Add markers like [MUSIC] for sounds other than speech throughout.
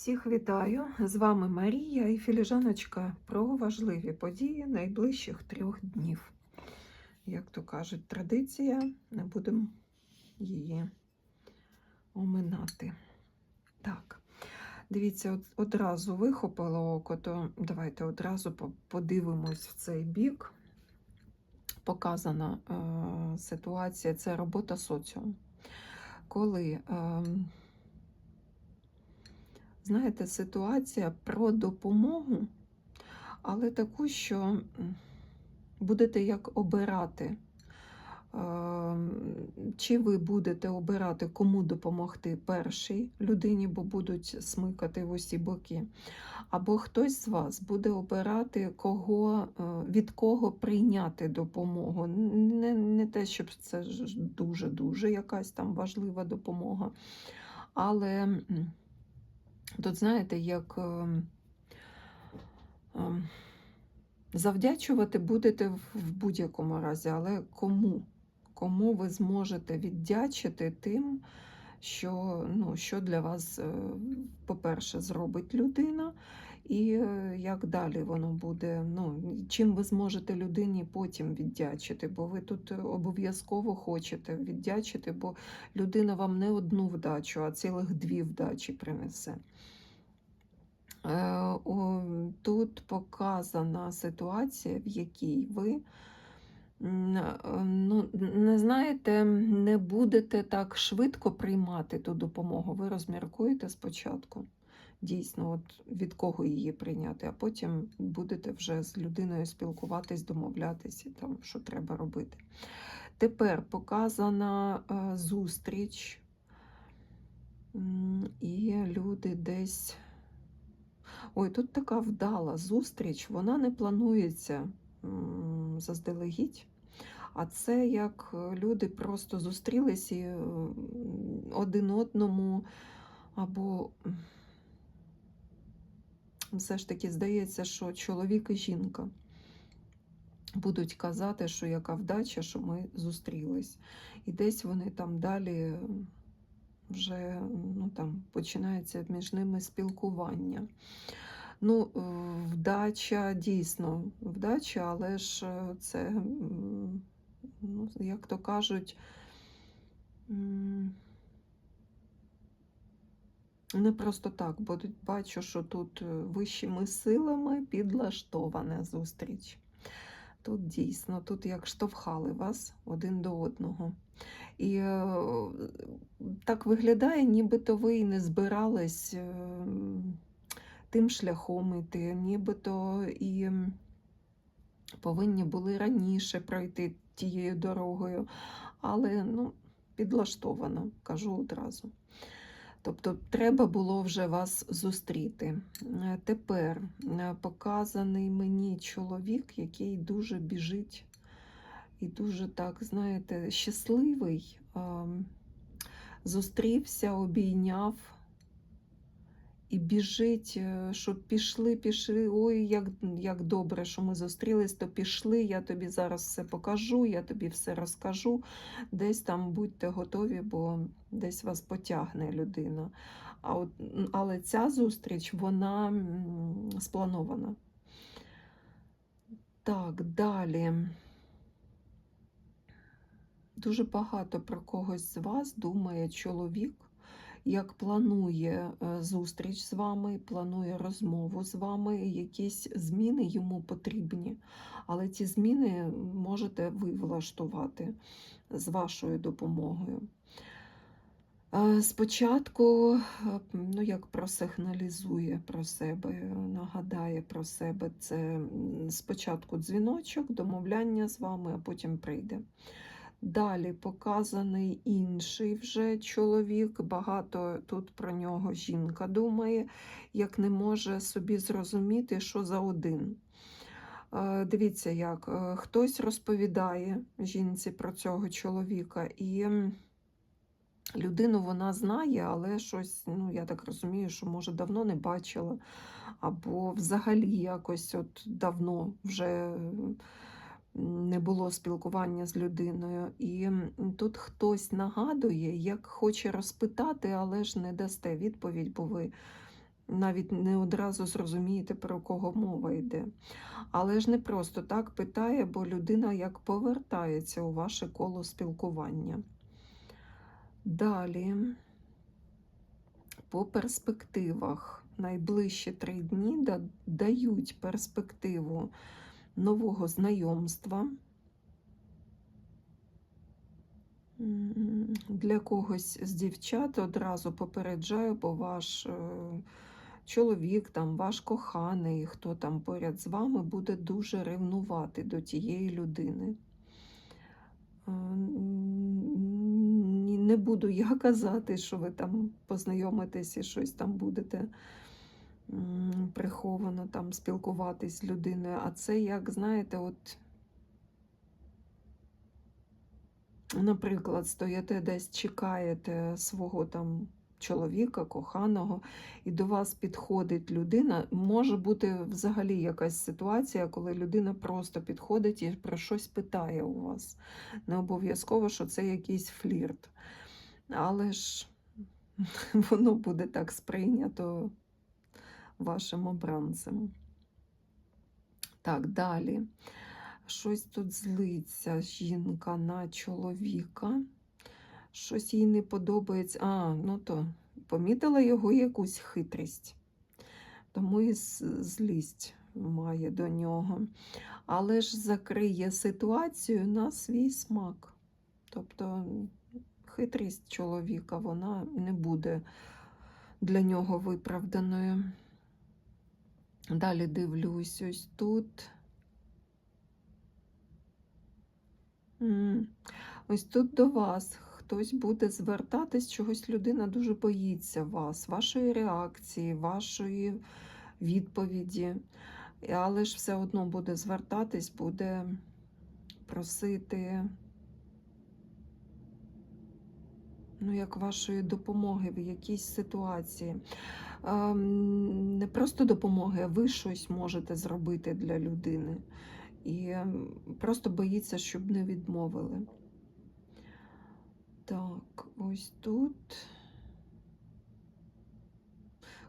Всіх вітаю! З вами Марія і філіжаночка про важливі події найближчих трьох днів. Як то кажуть, традиція, не будемо її оминати. Так, дивіться, одразу вихопило око, то давайте одразу подивимось в цей бік. Показана е, ситуація це робота соціуму. Коли е, знаєте, ситуація про допомогу, але таку, що будете як обирати. Ем, Чи ви будете обирати, кому допомогти першій людині, бо будуть смикати в усі боки, або хтось з вас буде обирати, кого, е, від кого прийняти допомогу. Не, не те, щоб це дуже-дуже якась там важлива допомога, але Тут, знаєте, як ем, ем, завдячувати будете в, будь-якому разі, але кому? Кому ви зможете віддячити тим, що, ну, що для вас, е, по-перше, зробить людина, і е, як далі воно буде, ну, чим ви зможете людині потім віддячити, бо ви тут обов'язково хочете віддячити, бо людина вам не одну вдачу, а цілих дві вдачі принесе. Е, Тут показана ситуація, в якій ви е, ну, не знаєте, не будете так швидко приймати ту допомогу. Ви розміркуєте спочатку. Дійсно, от від кого її прийняти, а потім будете вже з людиною спілкуватись, домовлятися, там, що треба робити. Тепер показана е, зустріч, і люди десь. Ой, тут така вдала зустріч, вона не планується заздалегідь. А це як е, люди просто зустрілись і один одному, або все ж таки здається, що чоловік і жінка будуть казати, що яка вдача, що ми зустрілись. І десь вони там далі вже ну, там, починається між ними спілкування. Ну, е, вдача дійсно вдача, але ж е, це, ну, як то кажуть, не просто так, бо бачу, що тут е, вищими силами підлаштована зустріч. Тут дійсно, тут як штовхали вас один до одного. І е, так виглядає, нібито ви і не збирались е, тим шляхом іти, нібито і повинні були раніше пройти тією дорогою, але ну, підлаштовано, кажу одразу. Тобто треба було вже вас зустріти. Е, Тепер е, показаний мені чоловік, який дуже біжить і дуже так, знаєте, щасливий. ем, Зустрівся, обійняв і біжить, е, щоб пішли, пішли. Ой, як, як добре, що ми зустрілись, то пішли. Я тобі зараз все покажу, я тобі все розкажу. Десь там будьте готові, бо десь вас потягне людина. А от, але ця зустріч, вона спланована. Так, далі. Дуже багато про когось з вас думає чоловік, як планує е, зустріч з вами, планує розмову з вами, якісь зміни йому потрібні. Але ці зміни можете ви влаштувати з вашою допомогою. Е, Спочатку, е, ну як просигналізує про себе, нагадає про себе, це спочатку дзвіночок, домовляння з вами, а потім прийде. Далі показаний інший вже чоловік, багато тут про нього жінка думає, як не може собі зрозуміти, що за один. Е, Дивіться, як е, хтось розповідає жінці про цього чоловіка, і людину вона знає, але щось, ну я так розумію, що може давно не бачила, або взагалі якось от давно вже. Не було спілкування з людиною. І тут хтось нагадує, як хоче розпитати, але ж не дасте відповідь, бо ви навіть не одразу зрозумієте, про кого мова йде. Але ж не просто так питає, бо людина як повертається у ваше коло спілкування. Далі, по перспективах, найближчі три дні дають перспективу нового знайомства. Для когось з дівчат одразу попереджаю, бо ваш е, чоловік, там, ваш коханий, хто там поряд з вами, буде дуже ревнувати до тієї людини. Е, Не буду я казати, що ви там познайомитесь і щось там будете приховано там спілкуватись з людиною, а це як, знаєте, от. Наприклад, стоїте десь, чекаєте свого там чоловіка, коханого, і до вас підходить людина. Може бути взагалі якась ситуація, коли людина просто підходить і про щось питає у вас. Не обов'язково, що це якийсь флірт. Але ж [LAUGHS] воно буде так сприйнято вашим обранцем. Так, далі. Щось тут злиться жінка на чоловіка. Щось їй не подобається. А, ну то помітила його якусь хитрість. Тому і злість має до нього. Але ж закриє ситуацію на свій смак. Тобто хитрість чоловіка вона не буде для нього виправданою. Далі дивлюсь, ось тут. Ось тут до вас хтось буде звертатись, чогось людина дуже боїться вас, вашої реакції, вашої відповіді. Але ж все одно буде звертатись, буде просити ну, як вашої допомоги в якійсь ситуації. Ем, Не просто допомоги, а ви щось можете зробити для людини. І ем, просто боїться, щоб не відмовили. Так, ось тут.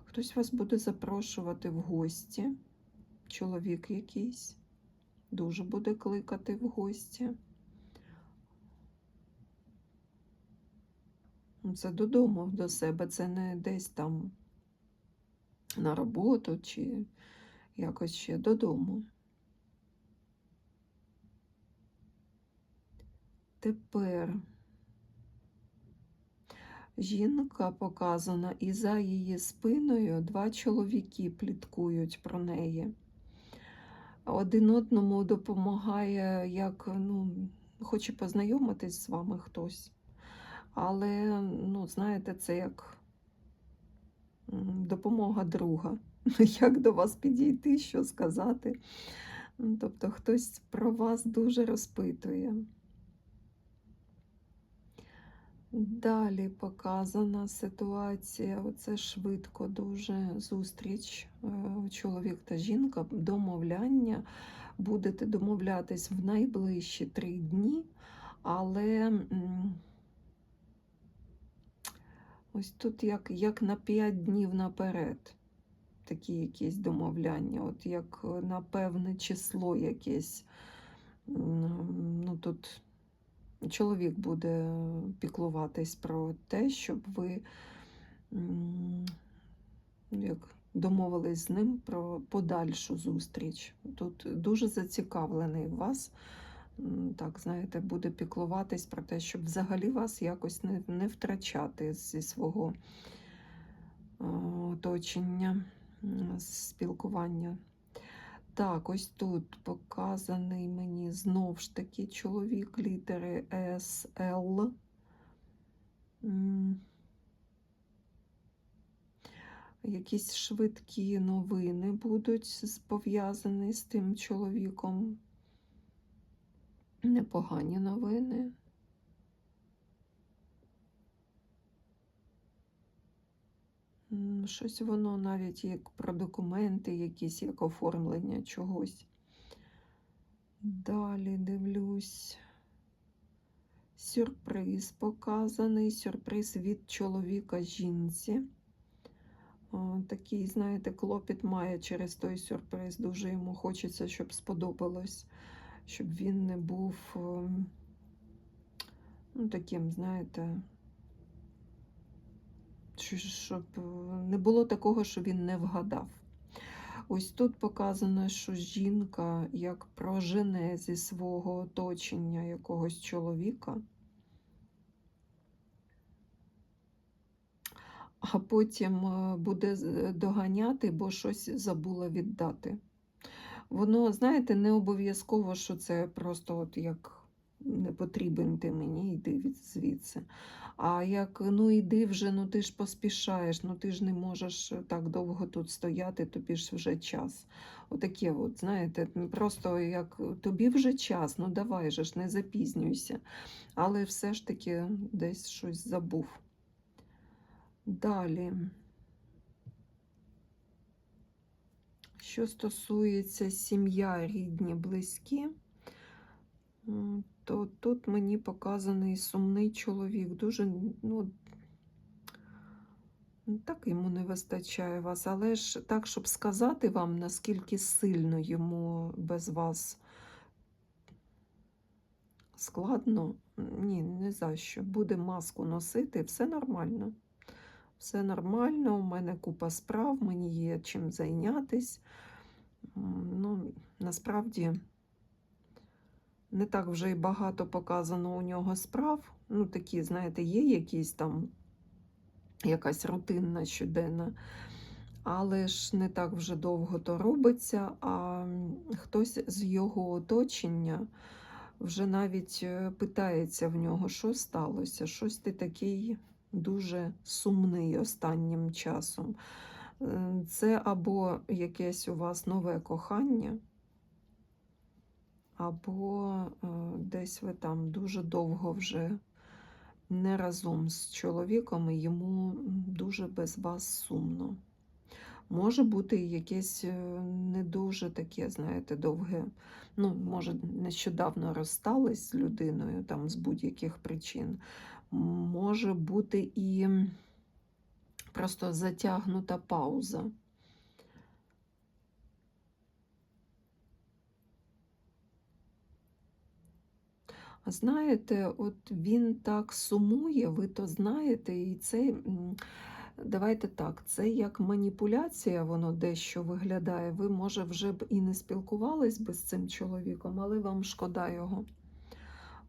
Хтось вас буде запрошувати в гості. Чоловік якийсь дуже буде кликати в гості. Це додому до себе, це не десь там на роботу чи якось ще додому. Тепер жінка показана, і за її спиною два чоловіки пліткують про неї. Один одному допомагає, як ну, хоче познайомитись з вами хтось. Але, ну, знаєте, це як допомога друга. [LAUGHS] Як до вас підійти, що сказати. Тобто хтось про вас дуже розпитує. Далі показана ситуація. Оце швидко дуже зустріч. е, Чоловік та жінка, домовляння. Будете домовлятись в найближчі три дні, але ось тут як, як на п'ять днів наперед. Такі якісь домовляння, от як на певне число якесь. Ну, тут чоловік буде піклуватись про те, щоб ви ну, як домовились з ним про подальшу зустріч. Тут дуже зацікавлений вас, так, знаєте, буде піклуватись про те, щоб взагалі вас якось не, не втрачати зі свого е, оточення, спілкування. Так, ось тут показаний мені знов ж таки чоловік літери С, Л. Якісь швидкі новини будуть пов'язані з тим чоловіком. Непогані новини. Щось воно навіть як про документи, якісь як оформлення чогось. Далі дивлюсь. Сюрприз показаний. Сюрприз від чоловіка жінці. Такий, знаєте, клопіт має через той сюрприз. Дуже йому хочеться, щоб сподобалось, щоб він не був ем, ну, таким, знаєте, щоб е, не було такого, що він не вгадав. Ось тут показано, що жінка як прожене зі свого оточення якогось чоловіка, а потім е, буде доганяти, бо щось забула віддати. Воно, знаєте, не обов'язково, що це просто от як не потрібен ти мені, йди від звідси. А як ну йди вже, ну ти ж поспішаєш, ну ти ж не можеш так довго тут стояти, тобі ж вже час. Отаке, от, знаєте, просто як тобі вже час, ну давай же ж, не запізнюйся. Але все ж таки десь щось забув. Далі. Що стосується сім'я, рідні, близькі, то тут мені показаний сумний чоловік. Дуже, ну, ну, так йому не вистачає вас, але ж так, щоб сказати вам, наскільки сильно йому без вас складно, ні, не за що. Буде маску носити, все нормально. Все нормально, у мене купа справ, мені є чим зайнятись. Ну, насправді не так вже й багато показано у нього справ. Ну, такі, знаєте, є якісь там якась рутинна щоденна, але ж не так вже довго то робиться, а хтось з його оточення вже навіть е, питається в нього, що сталося, щось ти такий дуже сумний останнім часом. Е, Це або якесь у вас нове кохання, або е, десь ви там дуже довго вже не разом з чоловіком, і йому дуже без вас сумно. Може бути якесь е, не дуже таке, знаєте, довге. Ну, може, нещодавно розстались з людиною там з будь-яких причин. Може бути і просто затягнута пауза. А Знаєте, от він так сумує, ви то знаєте, і це, давайте так, це як маніпуляція, воно дещо виглядає. Ви, може, вже б і не спілкувались би з цим чоловіком, але вам шкода його.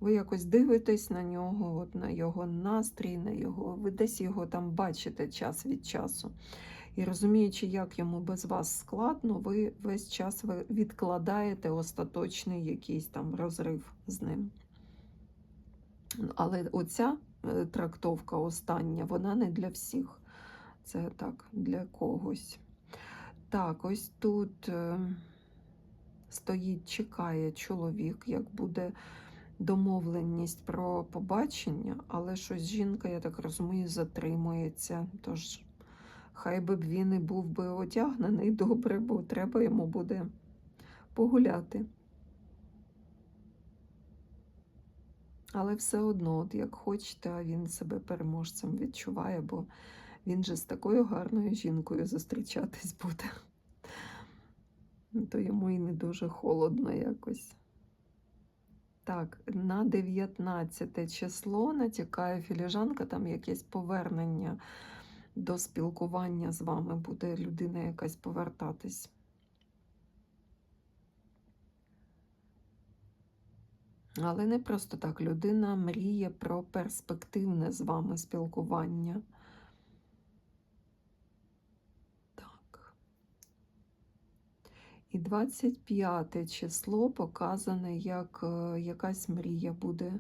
Ви якось дивитесь на нього, от на його настрій, на його, ви десь його там бачите час від часу. І розуміючи, як йому без вас складно, ви весь час відкладаєте остаточний якийсь там розрив з ним. Але оця е, трактовка остання, вона не для всіх. Це так, для когось. Так, ось тут е, стоїть, чекає чоловік, як буде домовленість про побачення, але щось жінка, я так розумію, затримується. Тож хай би він і був би одягнений добре, бо треба йому буде погуляти. Але все одно, от як хочете, а він себе переможцем відчуває, бо він же з такою гарною жінкою зустрічатись буде. [LAUGHS] То йому і не дуже холодно якось. Так, на 19 число натякає філіжанка, там якесь повернення до спілкування з вами буде людина якась повертатись. Але не просто так. Людина мріє про перспективне з вами спілкування. І 25 число показане, як е, якась мрія буде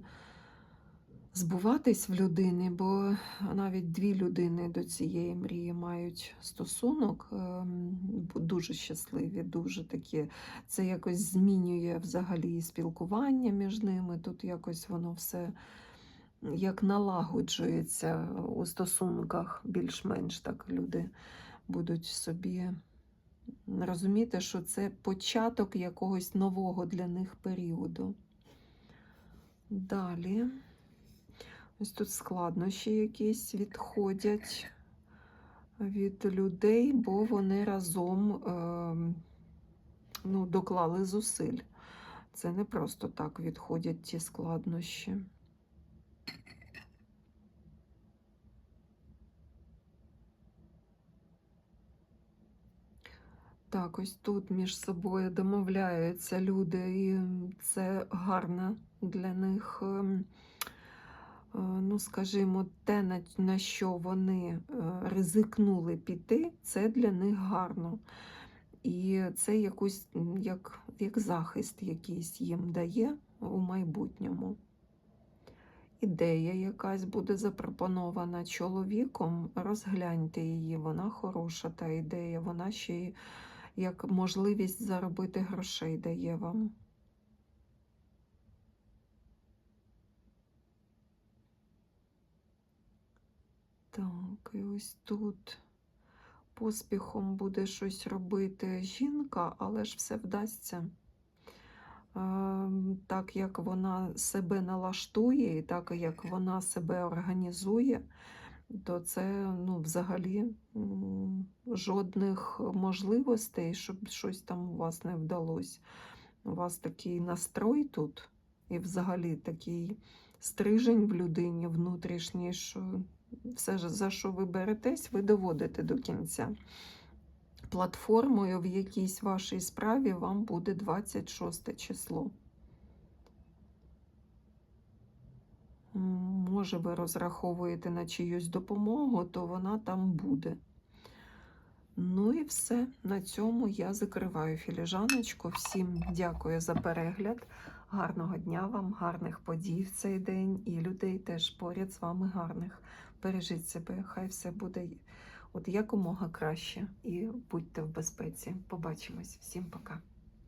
збуватись в людини, бо навіть дві людини до цієї мрії мають стосунок, ем, дуже щасливі, дуже такі. Це якось змінює взагалі спілкування між ними. Тут якось воно все як налагоджується у стосунках, більш-менш так люди будуть собі розуміти, що це початок якогось нового для них періоду. Далі. Ось тут складнощі якісь відходять. від людей, бо вони разом е, ну, доклали зусиль. Це не просто так відходять ті складнощі. Так, ось тут між собою домовляються люди, і це гарно для них. ем, е, Ну, скажімо, те, на, що вони е, ризикнули піти, це для них гарно. І це якусь, як, як захист якийсь їм дає у майбутньому. Ідея якась буде запропонована чоловіком, розгляньте її, вона хороша та ідея, вона ще й як можливість заробити грошей дає вам. Так, і ось тут поспіхом буде щось робити жінка, але ж все вдасться. Ем, Так як вона себе налаштує, і так як вона себе організує, то це ну, взагалі жодних можливостей, щоб щось там у вас не вдалося. У вас такий настрой тут, і взагалі такий стрижень в людині внутрішній, що все, за що ви беретесь, ви доводите до кінця. Платформою в якійсь вашій справі вам буде 26 число. Може, ви розраховуєте на чиюсь допомогу, то вона там буде. Ну і все. На цьому я закриваю філіжаночку. Всім дякую за перегляд. Гарного дня вам, гарних подій в цей день і людей теж поряд з вами гарних. Бережіть себе, хай все буде от якомога краще і будьте в безпеці. Побачимось. Всім пока.